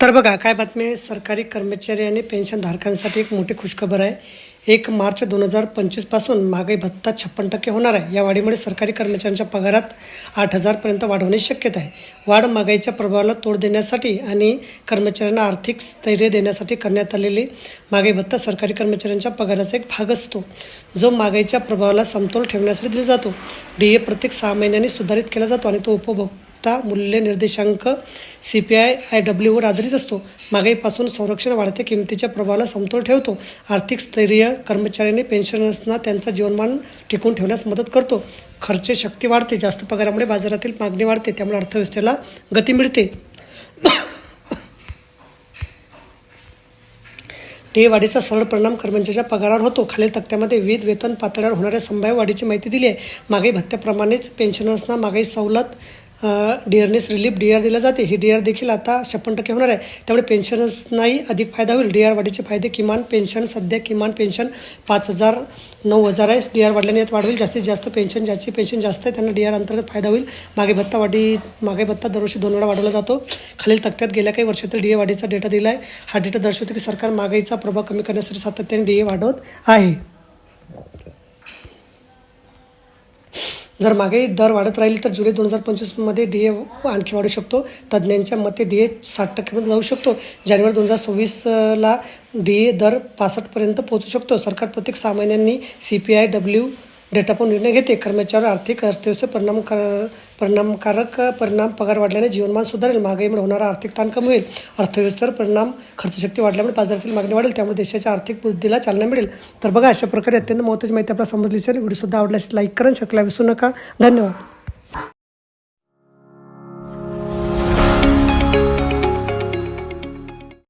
तर बघा काय बातमी आहे? सरकारी कर्मचारी आणि पेन्शनधारकांसाठी एक मोठी खुशखबर आहे. एक मार्च दोन हजार पंचवीसपासून महागाई भत्ता छप्पन टक्के होणार आहे. या वाढीमुळे सरकारी कर्मचाऱ्यांच्या पगारात आठ हजारपर्यंत वाढ होणे शक्यता आहे. वाढ महागाईच्या प्रभावाला तोड देण्यासाठी आणि कर्मचाऱ्यांना आर्थिक स्थैर्य देण्यासाठी करण्यात आलेली महागाई भत्ता सरकारी कर्मचाऱ्यांच्या पगाराचा एक भाग असतो. जो महागाईच्या प्रभावाला समतोल ठेवण्यासाठी दिला जातो. डी ए प्रत्येक सहा महिन्यांनी सुधारित केला जातो आणि तो उपभोग ता मूल्य निर्देशांक सी पी आय आय डब्ल्यूवर आधारित असतो. महागाईपासून संरक्षण वाढत्या किमतीच्या प्रभावाला समतोल ठेवतो. आर्थिक स्थैर्य कर्मचाऱ्यांनी पेन्शनर्सना त्यांचा जीवनमान टिकून ठेवण्यास मदत करतो. खर्च शक्ती वाढते जास्त पगारामुळे बाजारातील मागणी वाढते त्यामुळे अर्थव्यवस्थेला गती मिळते. डी वाढीचा सरळ परिणाम कर्मचाऱ्याच्या पगारावर होतो. खालील तक्त्यामध्ये विविध वेतन पातळ्यावर होणाऱ्या संभाव्य वाढीची माहिती दिली आहे. मागाई भत्त्याप्रमाणेच पेन्शनर्सना मागाई सवलत डीआरनेस रिलीफ डी आर दिला जाते. ही डी आर देखील आता छप्पन टक्के होणार आहे. त्यामुळे पेन्शनर्सनाही अधिक फायदा होईल. डी आर वाढीचे फायदे किमान पेन्शन सध्या किमान पेन्शन पाच हजार नऊ हजार आहे. डी आर वाढल्याने यात वाढ होईल. जास्तीत जास्त पेन्शन ज्याची पेन्शन जास्त आहे त्यांना डी आर अंतर्गत फायदा होईल. मागे भत्ता वाढी मागे भत्ता दरवर्षी दोन वेळा वाढवला जातो. खालील तक्त्यात गेल्या काही वर्षातील डी ए वाढीचा डेटा दिला आहे हा डेटा दर्शवतो की सरकार महागाईचा प्रभाव कमी करण्यासाठी सातत्याने डी ए वाढवत आहे. जर मागे दर वाढत राहील तर जुलै दोन हजार पंचवीसमध्ये डी ए आणखी वाढू शकतो. तज्ज्ञांच्या मते डी ए साठ टक्क्यापर्यंत जाऊ शकतो. जानेवारी दोन हजार सव्वीसला डी ए दर पासष्टपर्यंत पोहोचू शकतो. सरकार प्रत्येक सहा महिन्यांनी C P I W data पण निर्णय घेते. कर्मचाऱ्यावर आर्थिक अर्थव्यवस्थेत परिणाम परिणामकारक परिणाम पगार वाढल्याने जीवनमान सुधारेल. महागाईमुळे होणारा आर्थिक ताण कमी होईल. अर्थव्यवस्थेवर परिणाम खर्चशक्ती वाढल्यामुळे बाजारातील मागणी वाढेल. त्यामुळे देशाच्या आर्थिक वृद्धीला चालना मिळेल. तर बघा अशा प्रकारे अत्यंत महत्त्वाची माहिती आपल्याला समजली सर व्हिडिओसुद्धा आवडल्यास लाईक करा शकला विसरू नका. धन्यवाद.